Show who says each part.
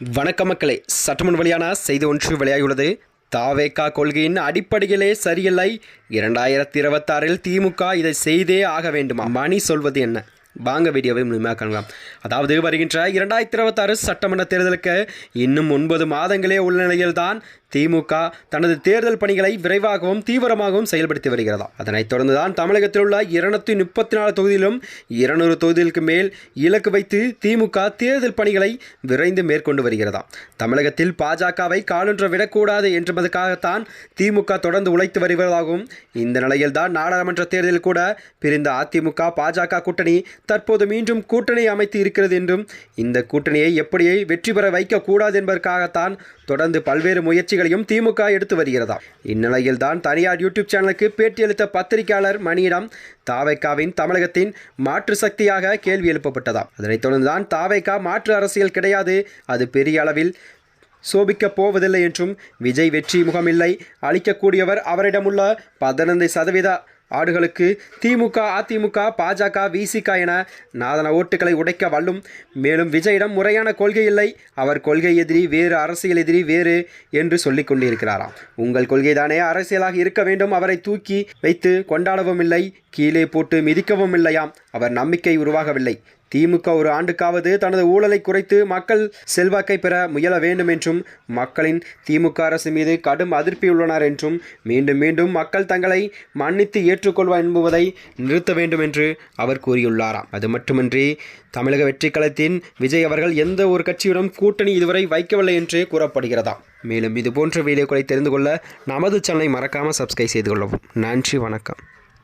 Speaker 1: வணக்க மக்களே. சற்றுமுன் வெளியான செய்தி ஒன்று வெளியாகியுள்ளது. தாவேகா கொள்கையின் அடிப்படையிலே சரியில்லை. இரண்டாயிரத்தி இருபத்தாறில் திமுக இதை செய்தே ஆக வேண்டுமா? மணி சொல்வது என்ன? வாங்க வீடியோவை முழுமையாக காணலாம் அதாவது வருகின்ற இரண்டாயிரத்தி இருபத்தாறு சட்டமன்ற தேர்தலுக்கு இன்னும் ஒன்பது மாதங்களே உள்ள நிலையில்தான் திமுக தனது தேர்தல் பணிகளை விரைவாகவும் தீவிரமாகவும் செயல்படுத்தி வருகிறதா? அதனைத் தொடர்ந்துதான் தமிழகத்தில் உள்ள இருநூத்தி முப்பத்தி நாலு தொகுதியிலும் இருநூறு தொகுதிகளுக்கு மேல் இலக்கு வைத்து திமுக தேர்தல் பணிகளை விரைந்து மேற்கொண்டு வருகிறதா? தமிழகத்தில் பாஜகவை காலொன்று விடக்கூடாது என்பதற்காகத்தான் திமுக தொடர்ந்து உழைத்து வருவதாகவும் இந்த நிலையில்தான் நாடாளுமன்ற தேர்தலில் கூட பிரிந்த அதிமுக பாஜக கூட்டணி தற்போது மீண்டும் கூட்டணி அமைத்து இருக்கிறது என்றும் இந்த கூட்டணியை எப்படியே வெற்றி பெற வைக்கக்கூடாது என்பதற்காகத்தான் தொடர்ந்து பல்வேறு முயற்சிகளையும் திமுக எடுத்து வருகிறதா? இந்நிலையில் தான் தனியார் யூடியூப் சேனலுக்கு பேட்டியளித்த பத்திரிகையாளர் மணியிடம் தாவைக்காவின் தமிழகத்தின் மாற்று சக்தியாக கேள்வி எழுப்பப்பட்டதா? அதனைத் தொடர்ந்துதான் தாவைக்கா மாற்று அரசியல் கிடையாது அது பெரிய அளவில் சோபிக்கப் போவதில்லை என்றும் விஜய் வெற்றி முகமில்லை அளிக்கக்கூடியவர் அவரிடமுள்ள பதினைந்து சதவீத ஆடுகளுக்கு திமுக அதிமுக பாஜக விசிக என நாதன ஓட்டுகளை உடைக்க வல்லும். மேலும் விஜயிடம் முறையான கொள்கை இல்லை. அவர் கொள்கை எதிரி வேறு அரசியல் எதிரி வேறு என்று சொல்லிக் கொண்டிருக்கிறாராம். உங்கள் கொள்கைதானே அரசியலாக இருக்க வேண்டும். அவரை தூக்கி வைத்து கொண்டாடவும் இல்லை. கீழே போட்டு மிதிக்கவும் இல்லையாம். அவர் நம்பிக்கை உருவாகவில்லை. திமுக ஒரு ஆண்டுக்காவது தனது ஊழலை குறைத்து மக்கள் செல்வாக்கை பெற முயல வேண்டும் என்றும் மக்களின் திமுக அரசு மீது கடும் அதிருப்தியுள்ளனர் என்றும் மீண்டும் மீண்டும் மக்கள் தங்களை மன்னித்து ஏற்றுக்கொள்வார் என்பதை நிறுத்த வேண்டும் என்று அவர் கூறியுள்ளாராம். அது மட்டுமின்றி தமிழக வெற்றி களத்தின் விஜய் அவர்கள் எந்த ஒரு கட்சியுடன் கூட்டணி இதுவரை வைக்கவில்லை என்று கூறப்படுகிறதாம் மேலும் இது போன்ற வீடியோக்களை தெரிந்து கொள்ள நமது சேனலை மறக்காமல் சப்ஸ்கிரைப் செய்து கொள்ளவும். நன்றி வணக்கம்.